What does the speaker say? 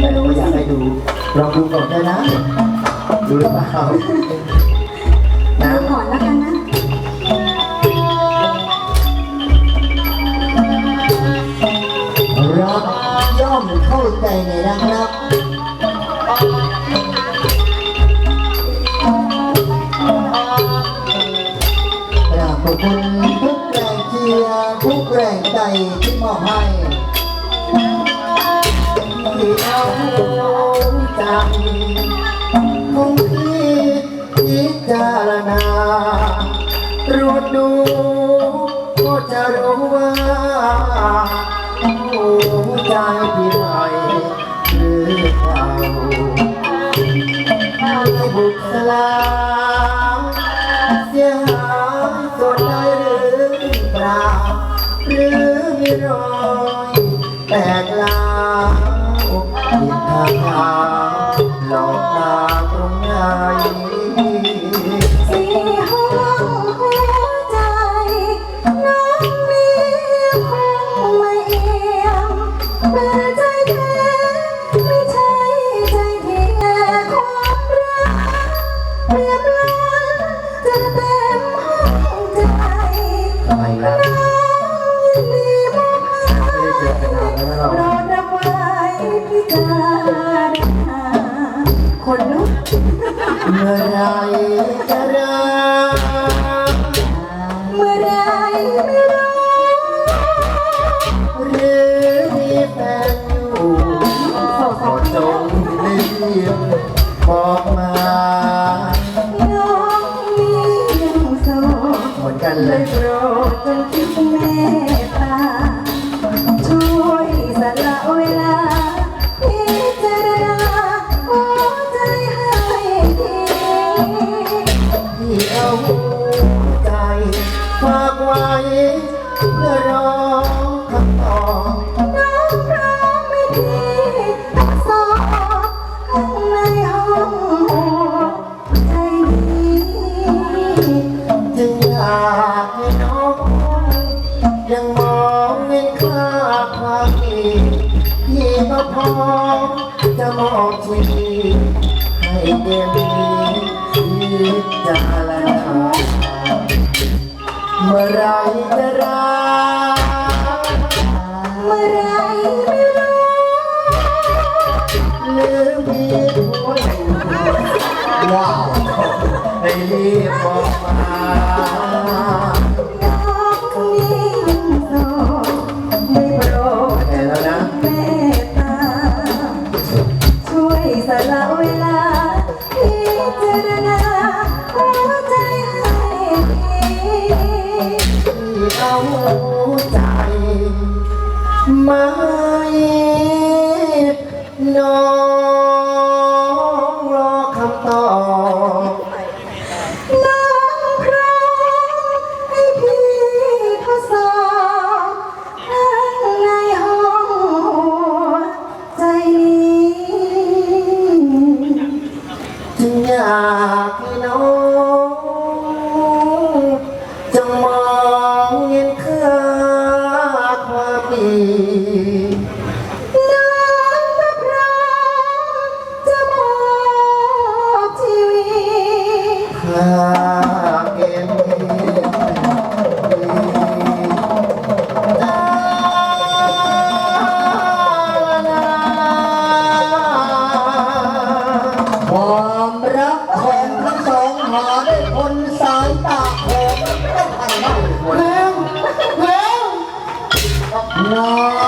แต่เราก็อยากให้ดูลองดูก่อนได้นะ ดูหรือเปล่านะดูก่อนแล้วกันนะรักย่อมเข้าใจในรักรักอยากขอบคุณทุกแรงเชียร์ทุกแรงใจที่มอบให้ที่ เอาใจของพี่พิจารณารู้ดูก็จะรู้ว่าหัวใจพี่ใหม่หรือเปล่าไม่บุกสลาเสียหายส่วนใดหรือเปล่าหรือมีรอยแตกลาางทางหลอกตาตรงไหนสี่ห้องหัวใจ น้องมีคงไม่เอี่ยมเป็นใจแท้ไม่ใช่ใจเทียความรักเปรียบ เมื่อไรจะรักเมื่อไรไม่รู้หรือมีแฟนอยู่ขอจงรีบบอกมาน้องมียังโสด เหมือนกันเลเลยย โปรดจงคิด ฝากไว้เพื่อรอคำตอบน้องพร้อมไม่ดีทั้งสองข้างในห้องหัวใจนี้จึงอยากให้น้องยังมองเห็นค่าความดีที่ก็พร้อมจะมอบชีวิตให้เต็มที่จะละนา เมื่อไรจะรักเมื่อไรไม่รู้หรือมีหัวอยู่ว้าวให้รีบบอกมา ใจมาให้น้อน ความรักของทั้งสองหาได้คนสายตาของไม่ทันได้เร็วเร็วน้